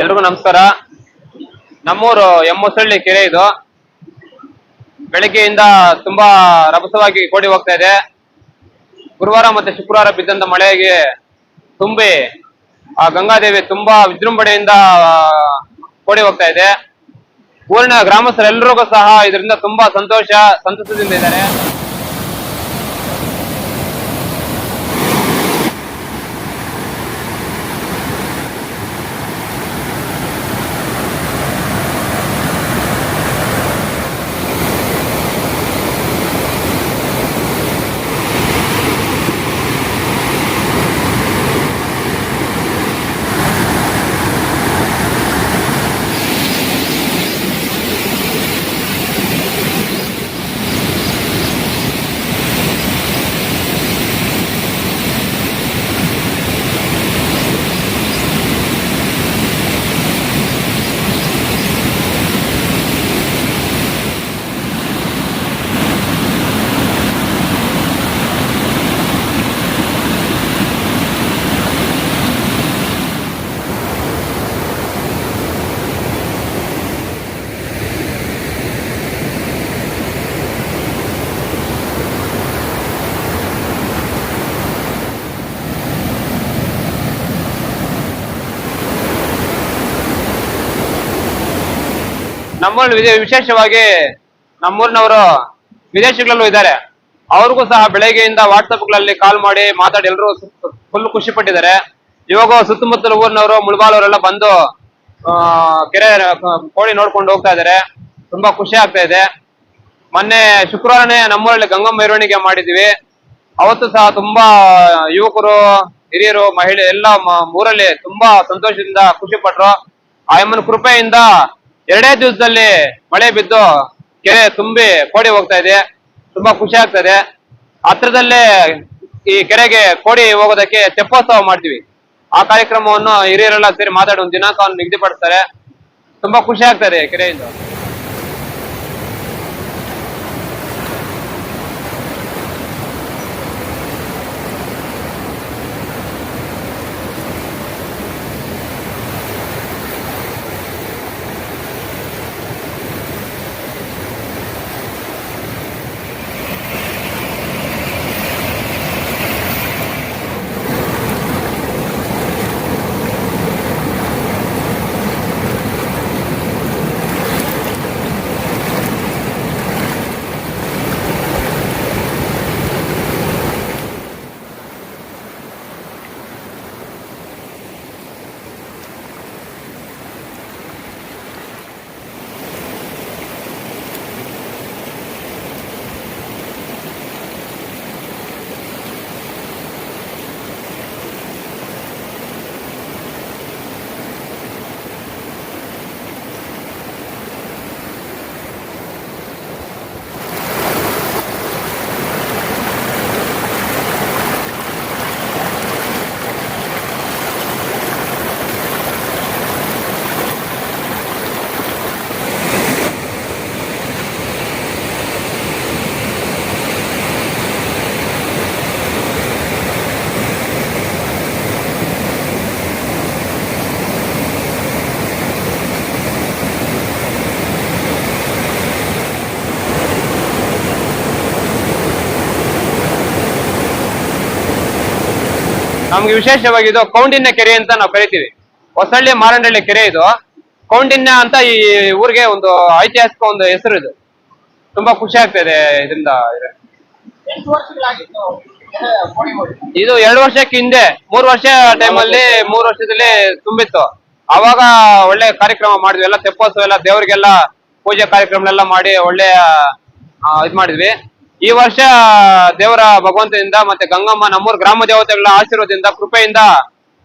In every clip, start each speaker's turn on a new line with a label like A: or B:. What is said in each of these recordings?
A: ಎಲ್ರಿಗೂ ನಮಸ್ಕಾರ. ನಮ್ಮೂರು ಎಮ್ಮುಸಳ್ಳಿ ಕೆರೆ ಇದು. ಬೆಳಗ್ಗೆಯಿಂದ ತುಂಬಾ ರಭಸವಾಗಿ ಕೋಡಿ ಹೋಗ್ತಾ ಇದೆ. ಗುರುವಾರ ಮತ್ತೆ ಶುಕ್ರವಾರ ಬಿದ್ದಂತ ಮಳೆಗೆ ತುಂಬಿ ಆ ಗಂಗಾದೇವಿ ತುಂಬಾ ವಿಜೃಂಭಣೆಯಿಂದ ಕೋಡಿ ಹೋಗ್ತಾ ಇದೆ. ಊರಿನ ಗ್ರಾಮಸ್ಥರೆಲ್ಲರಿಗೂ ಸಹ ಇದರಿಂದ ತುಂಬಾ ಸಂತೋಷ, ಸಂತಸದಿಂದ ಇದ್ದಾರೆ. ನಮ್ಮಲ್ಲಿ ವಿಶೇಷವಾಗಿ ನಮ್ಮೂರಿನವರು ವಿದೇಶಗಳಲ್ಲೂ ಇದ್ದಾರೆ. ಅವ್ರಿಗೂ ಸಹ ಬೆಳಗ್ಗೆಯಿಂದ ವಾಟ್ಸಪ್ಗಳಲ್ಲಿ ಕಾಲ್ ಮಾಡಿ ಮಾತಾಡಿ ಎಲ್ಲರೂ ಫುಲ್ ಖುಷಿ ಪಟ್ಟಿದ್ದಾರೆ. ಇವಾಗ ಸುತ್ತಮುತ್ತಲ ಊರಿನವರು, ಮುಳಬಾಲವರೆಲ್ಲ ಬಂದು ಕೆರೆ ಕೋಳಿ ನೋಡ್ಕೊಂಡು ಹೋಗ್ತಾ ಇದ್ದಾರೆ. ತುಂಬಾ ಖುಷಿ ಆಗ್ತಾ ಇದೆ. ಮೊನ್ನೆ ಶುಕ್ರವಾರನೇ ನಮ್ಮೂರಲ್ಲಿ ಗಂಗಮ್ಮ ಮೆರವಣಿಗೆ ಮಾಡಿದ್ವಿ. ಅವತ್ತು ಸಹ ತುಂಬಾ ಯುವಕರು, ಹಿರಿಯರು, ಮಹಿಳೆ ಎಲ್ಲ ಊರಲ್ಲಿ ತುಂಬಾ ಸಂತೋಷದಿಂದ ಖುಷಿ ಪಟ್ರು. ಆ ಕೃಪೆಯಿಂದ ಎರಡೇ ದಿವಸದಲ್ಲಿ ಮಳೆ ಬಿದ್ದು ಕೆರೆ ತುಂಬಿ ಕೋಡಿ ಹೋಗ್ತಾ ಇದೆ. ತುಂಬಾ ಖುಷಿ ಆಗ್ತದೆ. ಹತ್ರದಲ್ಲೇ ಈ ಕೆರೆಗೆ ಕೋಡಿ ಹೋಗೋದಕ್ಕೆ ತೆಪ್ಪೋತ್ಸವ ಮಾಡ್ತೀವಿ. ಆ ಕಾರ್ಯಕ್ರಮವನ್ನು ಹಿರಿಯರೆಲ್ಲ ಸೇರಿ ಮಾತಾಡಿ ಒಂದು ದಿನಾಂಕವನ್ನು ನಿಗದಿಪಡಿಸ್ತಾರೆ. ತುಂಬಾ ಖುಷಿ ಆಗ್ತದೆ ಕೆರೆಯಿಂದ. ನಮ್ಗೆ ವಿಶೇಷವಾಗಿ ಇದು ಕೌಂಡಿನ್ಯ ಕೆರೆ ಅಂತ ನಾವು ಕರಿತೀವಿ. ಹೊಸಳ್ಳಿ ಮಾರಂಡಳ್ಳಿ ಕೆರೆ ಇದು. ಕೌಂಡಿನ್ಯ ಅಂತ ಈ ಊರಿಗೆ ಒಂದು ಐತಿಹಾಸಿಕ ಒಂದು ಹೆಸರು ಇದು. ತುಂಬಾ ಖುಷಿ ಆಗ್ತಾ ಇದೆ ಇದರಿಂದ ಇದು ಎರಡು ವರ್ಷಕ್ಕೆ ಹಿಂದೆ ಮೂರು ವರ್ಷ ಟೈಮಲ್ಲಿ ಮೂರು ವರ್ಷದಲ್ಲಿ ತುಂಬಿತ್ತು. ಅವಾಗ ಒಳ್ಳೆ ಕಾರ್ಯಕ್ರಮ ಮಾಡಿದ್ವಿ. ಎಲ್ಲ ತೆಪ್ಪೋತ್ಸವ ಎಲ್ಲ ದೇವರಿಗೆಲ್ಲ ಪೂಜೆ ಕಾರ್ಯಕ್ರಮಗಳೆಲ್ಲ ಮಾಡಿ ಒಳ್ಳೆ ಆ, ಇದ್ ಮಾಡಿದ್ವಿ. ಈ ವರ್ಷ ದೇವರ ಭಗವಂತನಿಂದ ಮತ್ತೆ ಗಂಗಮ್ಮ ನಮ್ಮೂರ್ ಗ್ರಾಮ ದೇವತೆಗಳ ಆಶೀರ್ವಾದದಿಂದ, ಕೃಪೆಯಿಂದ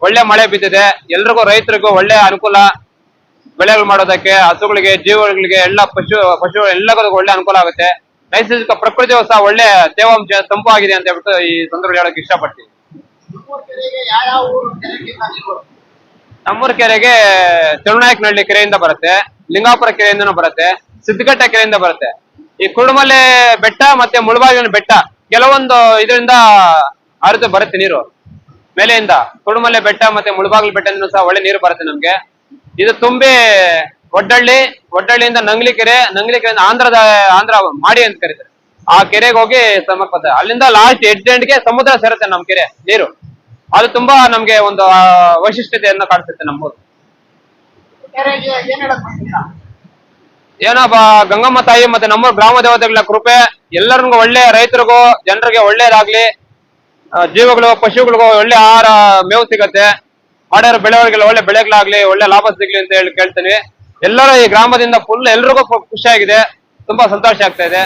A: ಒಳ್ಳೆ ಮಳೆ ಬಿದ್ದಿದೆ. ಎಲ್ರಿಗೂ ರೈತರಿಗೂ ಒಳ್ಳೆ ಅನುಕೂಲ ಬೆಳೆಗಳು ಮಾಡೋದಕ್ಕೆ, ಹಸುಗಳಿಗೆ, ಜೀವಗಳಿಗೆ, ಎಲ್ಲ ಪಶು ಪಶು ಎಲ್ಲದಕ್ಕೂ ಒಳ್ಳೆ ಅನುಕೂಲ ಆಗುತ್ತೆ. ನೈಸರ್ಗಿಕ ಪ್ರಕೃತಿ ಸಹ ಒಳ್ಳೆ ತೇವಾಂಶ ತಂಪು ಆಗಿದೆ ಅಂತ ಹೇಳ್ಬಿಟ್ಟು ಈ ಸಂದರ್ಭ ಹೇಳಕ್ ಇಷ್ಟಪಡ್ತೀನಿ.
B: ನಮ್ಮೂರ ಕೆರೆಗೆ
A: ತಿರುನಾಯಕನಹಳ್ಳಿ ಕೆರೆಯಿಂದ ಬರುತ್ತೆ, ಲಿಂಗಾಪುರ ಕೆರೆಯಿಂದನೂ ಬರುತ್ತೆ ಸಿದ್ದಘಟ್ಟ ಕೆರೆಯಿಂದ ಬರುತ್ತೆ. ಈ ಕುರುಡುಮಲೆ ಬೆಟ್ಟ ಮತ್ತೆ ಮುಳಬಾಗಿಲಿನ ಬೆಟ್ಟ ಕೆಲವೊಂದು ಇದರಿಂದ ಹರಿದು ಬರುತ್ತೆ ನೀರು. ಮೇಲೆಯಿಂದ ಕುರುಡುಮಲೆ ಬೆಟ್ಟ ಮತ್ತೆ ಮುಳಬಾಗಿಲು ಬೆಟ್ಟದಿಂದ ಸಹ ಒಳ್ಳೆ ನೀರು ಬರುತ್ತೆ ನಮ್ಗೆ. ಇದು ತುಂಬಿ ಒಡ್ಡಳ್ಳಿ, ಒಡ್ಡಳ್ಳಿಯಿಂದ ನಂಗ್ಲಿ ಕೆರೆ ನಂಗ್ಲಿ ಕೆರೆ ಆಂಧ್ರದ, ಆಂಧ್ರ ಮಾಡಿ ಅಂತ ಕರೀತಾರೆ. ಆ ಕೆರೆಗೆ ಹೋಗಿ ಸಮರ್ಪದ ಅಲ್ಲಿಂದ ಲಾಸ್ಟ್ ಎಡ್ ಎಂಡ್ಗೆ ಸಮುದ್ರ ಸೇರುತ್ತೆ ನಮ್ ಕೆರೆ, ನೀರು. ಅದು ತುಂಬಾ ನಮ್ಗೆ ಒಂದು ವೈಶಿಷ್ಟ್ಯತೆಯನ್ನ ಕಾಣಿಸುತ್ತೆ ನಮ್ಮೂರು
B: ಕೆರೆಗೆ ಏನ್ ಹೇಳಕ್ ಬರ್ತೀರಾ
A: ಏನಪ್ಪ, ಗಂಗಮ್ಮ ತಾಯಿ ಮತ್ತೆ ನಮ್ಮ ಗ್ರಾಮ ದೇವತೆಗಳ ಕೃಪೆ, ಎಲ್ಲರಿಗೂ ಒಳ್ಳೆ ರೈತರಿಗೂ, ಜನರಿಗೆ ಒಳ್ಳೇದಾಗ್ಲಿ. ಜೀವಗಳು ಪಶುಗಳಿಗೂ ಒಳ್ಳೆ ಆಹಾರ, ಮೇವು ಸಿಗತ್ತೆ. ಮಾಡಿರೋ ಬೆಳೆಗಳಿಗೆಲ್ಲ ಒಳ್ಳೆ ಬೆಳೆಗಳಾಗ್ಲಿ, ಒಳ್ಳೆ ಲಾಭ ಸಿಗ್ಲಿ ಅಂತ ಹೇಳಿ ಕೇಳ್ತೀನಿ. ಎಲ್ಲರೂ ಈ ಗ್ರಾಮದಿಂದ ಫುಲ್ ಎಲ್ರಿಗೂ ಖುಷಿಯಾಗಿದೆ. ತುಂಬಾ ಸಂತೋಷ ಆಗ್ತಾ ಇದೆ.